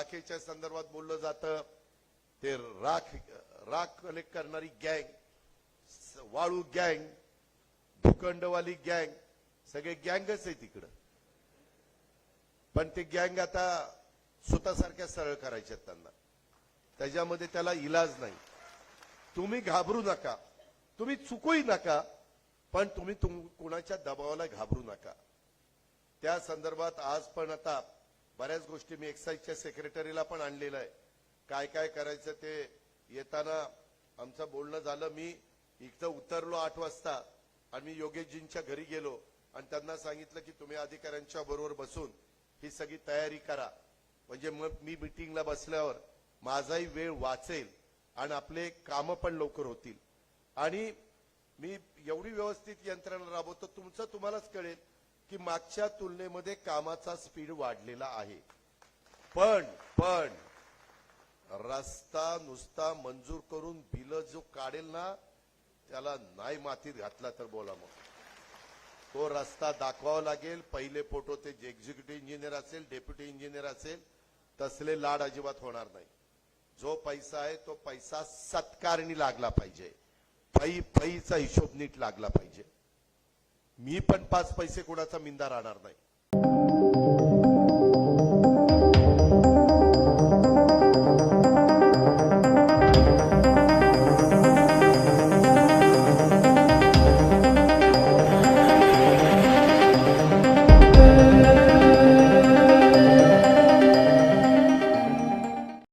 राखेच्या संदर्भात बोललं जातं. ते राख राख कलेक्ट करणारी गँग वाळू गँग भूखंडवाली गँग सगळे गँगच आहे तिकडं. पण ते गँग आता स्वतःसारख्या सरळ करायच्यात त्यांना. त्याच्यामध्ये त्याला इलाज नाही. तुम्ही घाबरू नका. तुम्ही चुकूही नका. पण तुम्ही तुम कुणाच्या दबावाला घाबरू नका. त्या संदर्भात आज पण आता बऱ्याच गोष्टी मी एक्साईजच्या सेक्रेटरीला पण आणलेलं आहे. काय काय करायचं ते येताना आमचं बोलणं झालं. मी इथं उतरलो आठ वाजता आणि मी योगेशजींच्या घरी गेलो आणि त्यांना सांगितलं की तुम्ही अधिकाऱ्यांच्या बरोबर बसून ही सगळी तयारी करा. म्हणजे मग मी मिटिंगला बसल्यावर माझाही वेळ वाचेल आणि आपले कामं पण लवकर होतील. आणि मी एवढी व्यवस्थित यंत्रणा राबवतो तुमचं तुम्हालाच कळेल. की मागच्या तुलनेमध्ये कामाचा स्पीड वाढलेला आहे. पण पण रस्ता नुसता मंजूर करून बिल जो काढेल ना त्याला नाही मातीत घातला तर बोला मग. तो रस्ता दाखवावा लागेल. पहिले फोटो ते एक्झिक्युटिव्ह इंजिनियर असेल डेप्युटी इंजिनियर असेल तसले लाड अजिबात होणार नाही. जो पैसा आहे तो पैसा सत्कारणी लागला पाहिजे. पै पैचा हिशोब नीट लागला पाहिजे. मी पण पाच पैसे कोणाचा मिंदा राहणार नाही.